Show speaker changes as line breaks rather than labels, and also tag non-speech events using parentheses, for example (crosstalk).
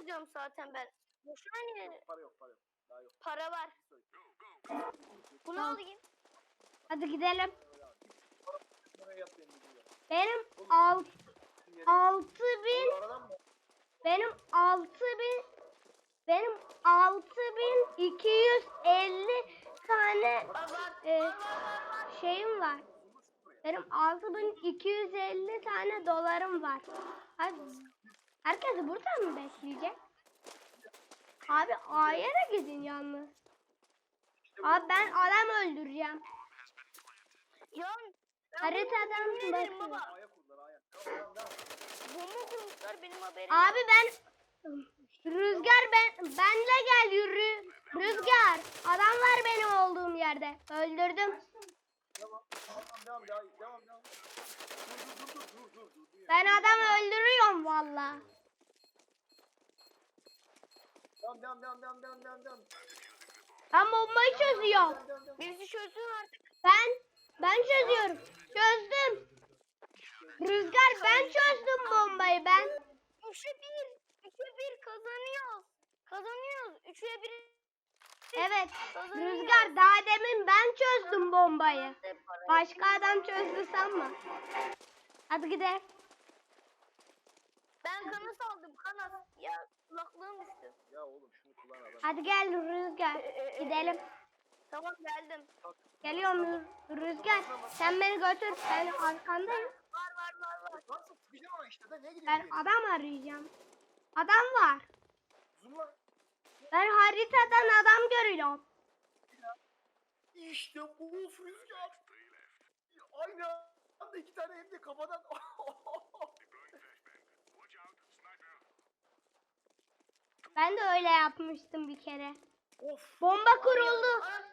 alacağım zaten ben. Boşuna niye?
Para yok para yok. Daha yok.
Para var. Bunu
Tamam.
alayım.
Hadi gidelim.
Benim gidiyor.
Benim alt, altı bin,
Bu aradan mı?
benim altı bin, benim altı bin iki yüz elli tane e, şeyim var. Benim altı bin iki yüz elli tane dolarım var. Hadi. Herkes burada mı bekleyecek? Abi A'ya da gidin yalnız. Abi ben adam öldüreceğim.
Ya ben
Haritadan bakıyorum.
Bomba kurmuşlar benim haberim.
Abi ben Rüzgar ben benle gel yürü. Rüzgar adam var benim olduğum yerde. Öldürdüm.
Devam. Devam devam devam devam devam. Dur dur dur dur dur dur dur.
Ben adam valla.
Devam devam devam devam devam devam devam.
Ben bombayı çözüyorum.
Birisi çözsün artık.
Ben ben çözüyorum. Çözdüm. Rüzgar ben çözdüm bombayı ben.
Üçe bir. Üçe bir kazanıyoruz. Kazanıyoruz. Üçe bir.
Evet.
Kazanıyoruz.
Rüzgar daha demin ben çözdüm bombayı. Başka adam çözdü sanma. Hadi gidelim.
Ben kana saldım kana. Ya kulaklığım düştü.
Ya oğlum şunu kullan adam.
Hadi gel Rüzgar. Gidelim.
Tamam geldim.
Geliyorum Rü- Rüzgar. Sen beni götür. Ben arkandayım.
Var var var var.
Lan sıkacağım ama işte de ne gidiyor?
Ben adam arayacağım. Adam var.
Zoomla.
Ben haritadan adam görüyorum.
İşte bu rüzgar. Aynı anda iki tane hem de kafadan. (laughs)
Ben de öyle yapmıştım bir kere.
of.
Bomba kuruldu.
Ana,